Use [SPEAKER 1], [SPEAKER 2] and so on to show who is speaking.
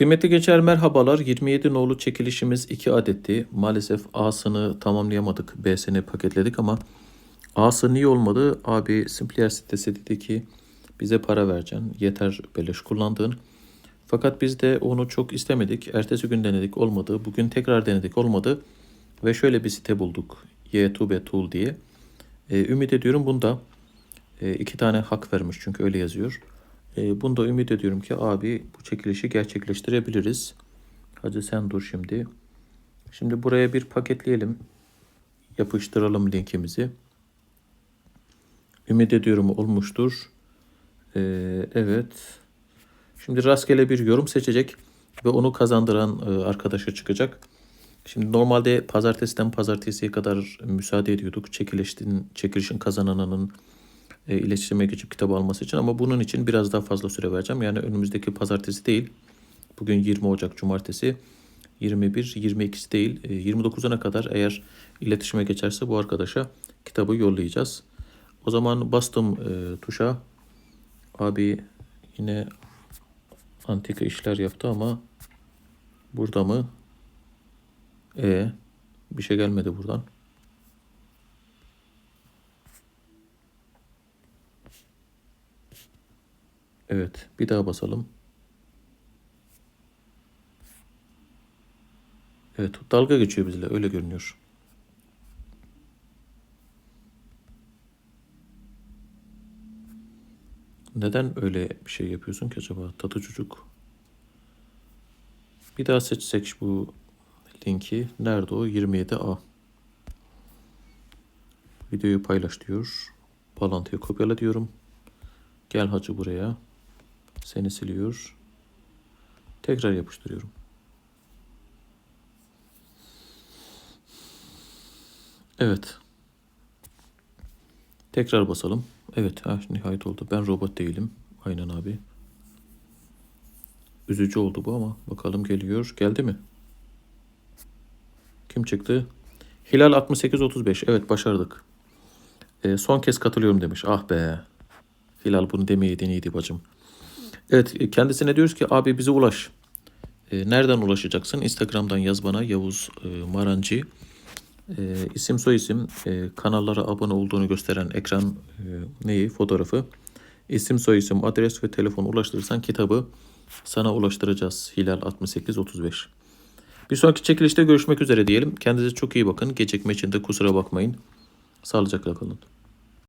[SPEAKER 1] Kıymetli gençler merhabalar. 27 nolu çekilişimiz 2 adetti. Maalesef A'sını tamamlayamadık. B'sini paketledik ama A'sı niye olmadı? Abi Simplier sitesi dedi ki bize para vereceksin. Yeter beleş kullandığın. Fakat biz de onu çok istemedik. Ertesi gün denedik olmadı. Bugün tekrar denedik olmadı. Ve şöyle bir site bulduk. YouTube Tool diye. Ee, ümit ediyorum bunda e, iki tane hak vermiş çünkü öyle yazıyor. E, bunda ümit ediyorum ki abi bu çekilişi gerçekleştirebiliriz. Hadi sen dur şimdi. Şimdi buraya bir paketleyelim. Yapıştıralım linkimizi. Ümit ediyorum olmuştur. E, evet. Şimdi rastgele bir yorum seçecek ve onu kazandıran e, arkadaşa çıkacak. Şimdi normalde pazartesiden pazartesiye kadar müsaade ediyorduk çekilişin, çekilişin kazananının e, iletişime geçip kitabı alması için ama bunun için biraz daha fazla süre vereceğim. Yani önümüzdeki pazartesi değil. Bugün 20 Ocak Cumartesi. 21, 22'si değil. E, 29'una kadar eğer iletişime geçerse bu arkadaşa kitabı yollayacağız. O zaman bastım e, tuşa. Abi yine antika işler yaptı ama burada mı? E bir şey gelmedi buradan. Evet, bir daha basalım. Evet, dalga geçiyor bizle, öyle görünüyor. Neden öyle bir şey yapıyorsun ki acaba? Tatı çocuk. Bir daha seçsek bu linki. Nerede o? 27A. Videoyu paylaş diyor. Bağlantıyı kopyala diyorum. Gel hacı buraya. Seni siliyor. Tekrar yapıştırıyorum. Evet. Tekrar basalım. Evet, ha, nihayet oldu. Ben robot değilim. Aynen abi. Üzücü oldu bu ama bakalım geliyor. Geldi mi? Kim çıktı? Hilal 6835. Evet başardık. Ee, son kez katılıyorum demiş. Ah be. Hilal bunu demeyeydin iyiydi bacım. Evet kendisine diyoruz ki abi bize ulaş. E, nereden ulaşacaksın? Instagram'dan yaz bana Yavuz e, Marancı. E, isim soy isim e, kanallara abone olduğunu gösteren ekran e, neyi fotoğrafı. İsim soy isim adres ve telefon ulaştırırsan kitabı sana ulaştıracağız. Hilal 6835. Bir sonraki çekilişte görüşmek üzere diyelim. Kendinize çok iyi bakın. Gecikme için de kusura bakmayın. Sağlıcakla kalın.